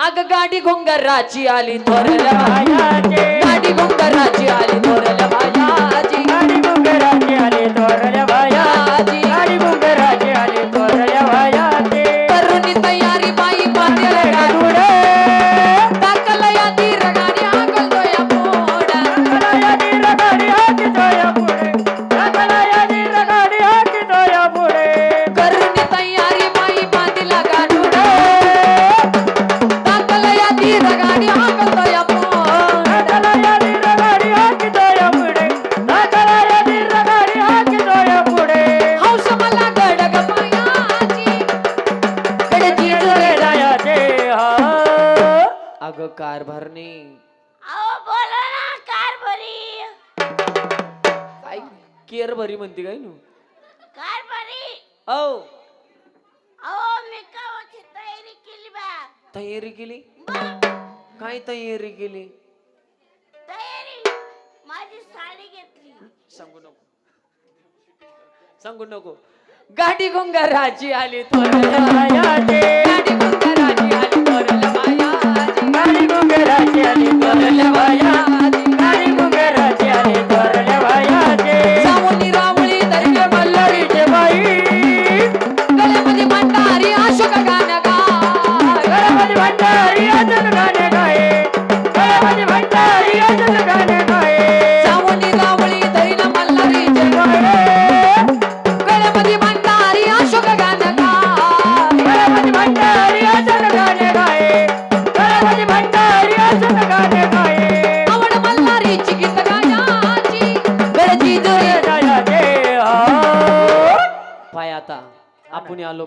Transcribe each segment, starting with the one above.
अग गाडी घोंगराची आली थोर गाडी गाडी घोंगराची आली केर भरी म्हणते काय नू कारभारी औ अहो मी कावाची तयारी केली बा. तयारी केली? काय तयारी केली? तयारी. माझी साडी घेतली. सांगू नको. सांगू नको. गाडी गोंगराची आली थोरल्या गाडी गोंगराची आली थोरल्या गाडी मुंगराची आली थोरल्या बाया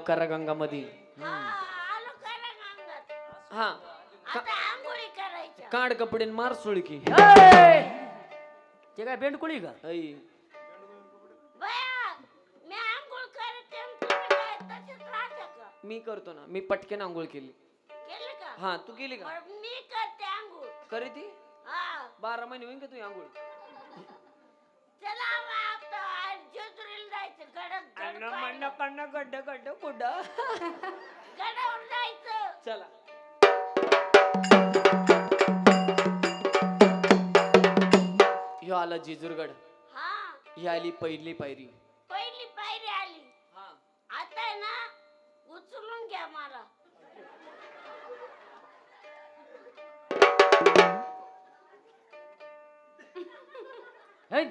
आपण आलो करगंगा मध्ये हा हा काढ कपडे न मार सुळकी ए! ते काय बेंडकुळी का? मी करते ना. मी पटकन आंघोळ केली. केलं का? हा तू केली का? मी करते आंघोळ. करी ती? हा. बारा महिने होईन का तू आंघोळ? गड पाणी. कन्न गड्ड गड्ड गडावर जायचं चला. ह्यो आला जेजूरगड. हा. ही आली पहिली पायरी. पहिली पायरी आली. हा. आता आहे ना उचलून घ्या मला. हे?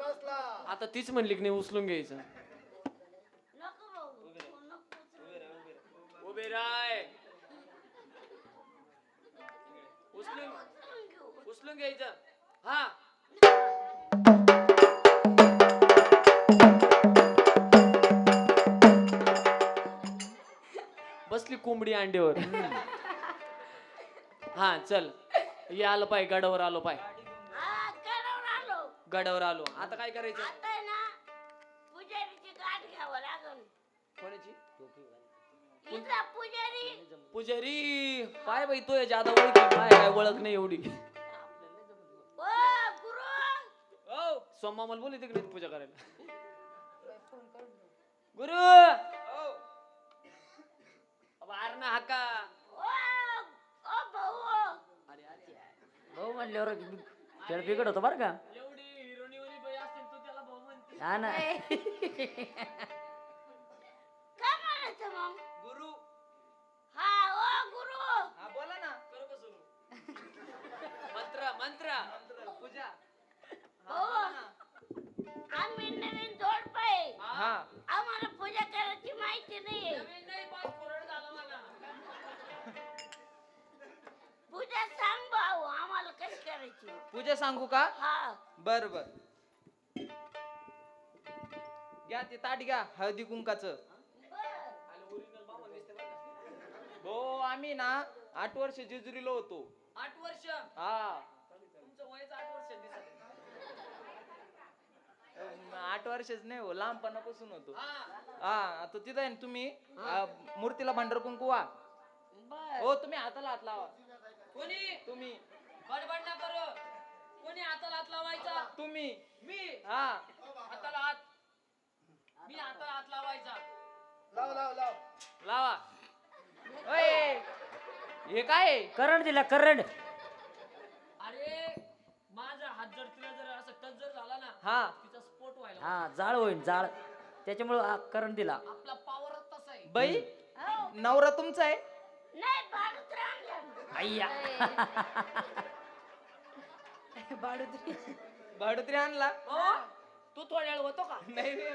आता तीच म्हणली की नाही उचलून घ्यायचं. नको भाऊ नको उचलू. उभे राय. उचलून उचलून घेऊ. उचलून घ्यायचं. हा. बसली कोंबडी अंड्यावर. हा चल. ये आलो पाय गडावर आलो पाय. गडावर आलो. आता काय करायचं? आता आहे ना पुजारीची गाठ घ्यावं लागल. कोणाची? इथला पुजारी. पुजारी पाय बाई तो जादा ओळखी पाय काय ओळख नाही एवढी. ओ गुरु! सोमा मला बोलली तिकडे पूजा करायला. गुरु! वारणा हाका. ओ ओ भाऊ अरे अरे भाऊ म्हणल्यावर खेळ बिघड होतो बरं का? हा ना. काय म्हणायचं मग? गुरु. हा ओ गुरु. हा बोला ना. करू का सुरू? मंत्र मंत्र. पूजा. आम्ही नवीन हा. आम्हाला पूजा करायची माहिती नाही. नाही पाच पुरण झालं मला. पूजा सांग भाऊ आम्हाला कशी करायची? पूजा सांगू का? हा. बर बर. घ्या ते ताट घ्या हळदी कुंकाचं. हो आम्ही ना आठ वर्ष जेजुरीला होतो. आठ वर्ष? हा. तुमचं वयच आठ वर्ष दिसत आठ वर्षच नाही हो लहानपणापासून होतो. हा. आता तिथं आहे ना तुम्ही अं, मूर्तीला भांडर कुंकू वा. बर. हो तुम्ही हाताला हात लावा. कोणी? तुम्ही. बडबड ना करू. कोणी हाताला हात लावायचा? तुम्ही. मी. हा. लावा ओय हे काय आहे? करंट दिला करंट. अरे माझा हात जर तिला जर असं टच जर झाला ना हा. तिचा स्पोर्ट व्हायला हा जाळ होईल जाळ. त्याच्यामुळं करंट दिला. आपला पॉवरच तसा आहे. बाई. हो. नवरा तुमचा आहे? नाही अय्या भाडुत्री आणला. हो? तू थोड्या वेळ होतो का? नाही रे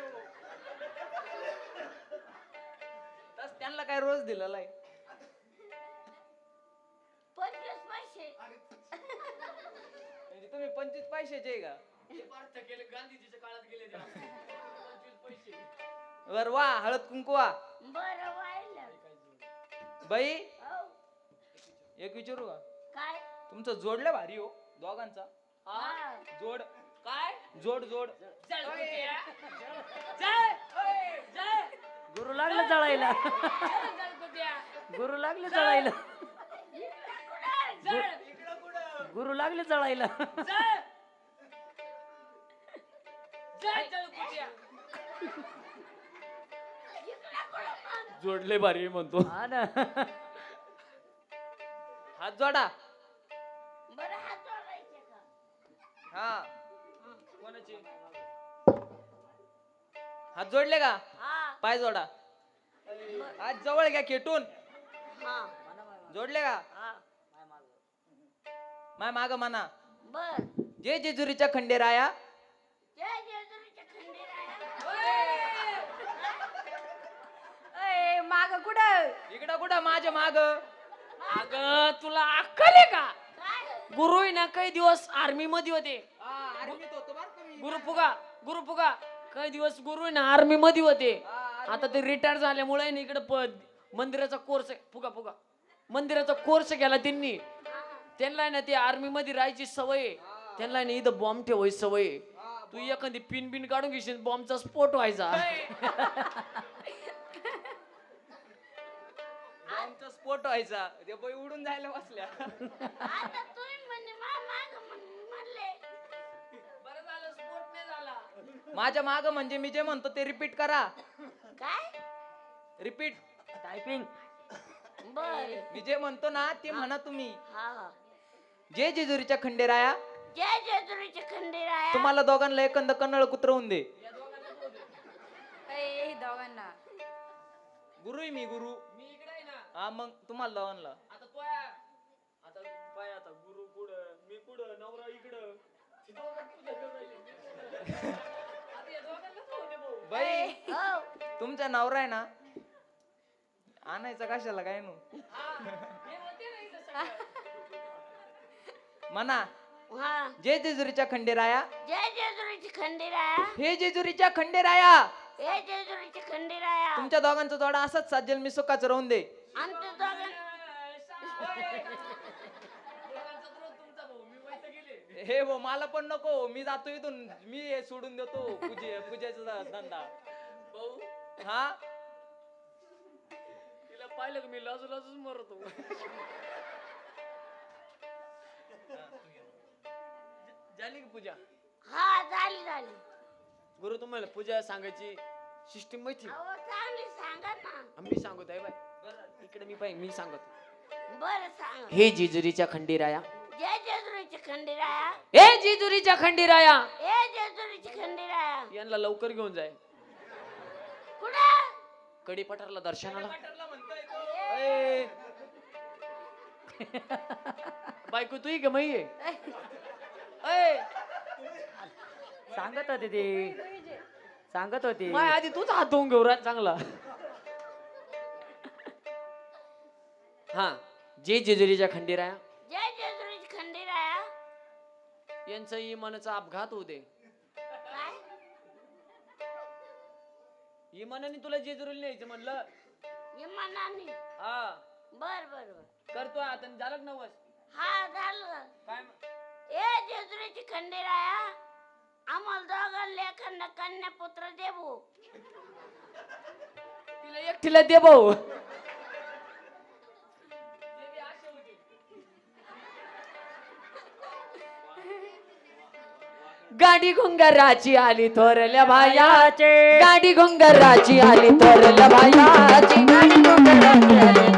तस त्यांना काय रोज दिलेला आहे? पंचवीस पैसे. म्हणजे तुम्ही पंचवीस पैशाचे आहे का? पार्थ केले गांधीजीच्या काळात गेले ते पंचवीस पैसे. बर वा हळद कुंकू वा बरं वाहिलं. बाई हो. एक विचारू का? काय? तुमचं जोडलं भारी हो दोघांचा. हा. हा जोड. काय? जोड जोड. कुठे? जय गुरु लागले जळायला? गुरु लागले जळायला. गुरु लागले जळायला? जोडले भारी म्हणतो. हा ना. हात जोडा. बरं हात जोडायचे का? हा. कोणाची? हात जोडले का? हा. पाय जोडा. हात जवळ घ्या खेटून. हा. जोडले का? हा. माय माग म्हणा बर. जय जेजुरीच्या खंडेराया जय जेजुरीच्या खंडेराया माग कुठं? इकडं कुठं? माझ्या माग. अग तुला अक्कल आहे का? गुरु आहे ना काही दिवस आर्मी मध्ये होते. आर्मीत होतो काही दिवस गुरु ना आर्मी मध्ये होते. आता ते रिटायर झाल्यामुळे ना इकडे प- मंदिराचा कोर्स फुगा फुगा. मंदिराचा कोर्स केला त्यांनी. त्यांना ना ते आर्मी मध्ये राहायची सवय आहे. त्यांना ना इथं बॉम्ब ठेवायची सवय आहे. तू एखादी पिन बिन काढून घेशील बॉम्बचा स्फोट व्हायचा. आमचा स्पोट व्हायचा. ते बाई उडून जायला बसल्या. माझ्या माग म्हणजे मी जे म्हणतो ते रिपीट करा. काय? रिपीट टायपिंग बर. मी जे म्हणतो ना ते म्हणा तुम्ही. हा जय जेजुरीच्या खंडेराया जय जेजुरीच्या खंडेराया तुम्हाला दोघांना एकंद कन्नळ कुत्रवून दे. ए दोघांना. गुरु आहे मी गुरु. मी इकडे आहे ना. हा मग तुम्हाला दोघांना. आता तो आहे. आता पाय आता गुरु कुठं मी कुठं नवरा इकडं. बाई हो. तुमचा नवरा आहे ना आणायचा कशाला काय नु. म्हणा हा. जय जेजुरीच्या खंडेराया जय जेजुरीची खंडेराया हे जेजुरीच्या खंडेराया हे जेजुरीची खंडेराया तुमच्या दोघांचा जोडा असाच साजेल मी सुखाच राहून दे. आमच्या दोघां दोघांचा द्रोह तुमचा भाऊ मी वैत गेले हे हो मला पण नको मी जातो इथून. मी हे सोडून देतो पूजे पूजेचा धंदा. भाऊ. हा? तिला पाहिलं की मी लाजू लाजूच मरतो. झाली की पूजा? हा झाली झाली. गुरु तुम्हाला पूजा सांगायची सिस्टीम माहिती अहो चांगली सांगा ना. मी सांगत आहे बाय इकडे मी पाहिजे मी सांगत. बर सांगा. हे जेजुरीच्या खंडीराया जय जेजुरीची खंडेराया. हे जेजुरीच्या खंडीराया. हे जेजुरीची खंडेराया. यांना लवकर घेऊन जाय. कुठं? कडी पठारला दर्शनाला ए, बायको तू का माही आहे? सांगत होते ते. सांगत होते. माय आधी तूच हात धुवून घेऊ रा चांगला. हा जे जेजुरीच्या खंडीराया. यांचा इमानाचा अपघात होऊ दे. काय? इमानाने तुला जेजुरीला न्यायचं म्हणलं. इमानाने? हा. बर बर बर. करतो आता झालं का नवस? हा झालं. काय म- ए जेजुरीची खंडेराया आम्हाला दोघांना लेखांना कन्या पुत्र देऊ तिला एकटीला दे भाऊ. गाडी घुंगराची आली थोरल्या भाया गाडी घुंगराची आली थोरल्या भायाची. गाडी घुंगराची आली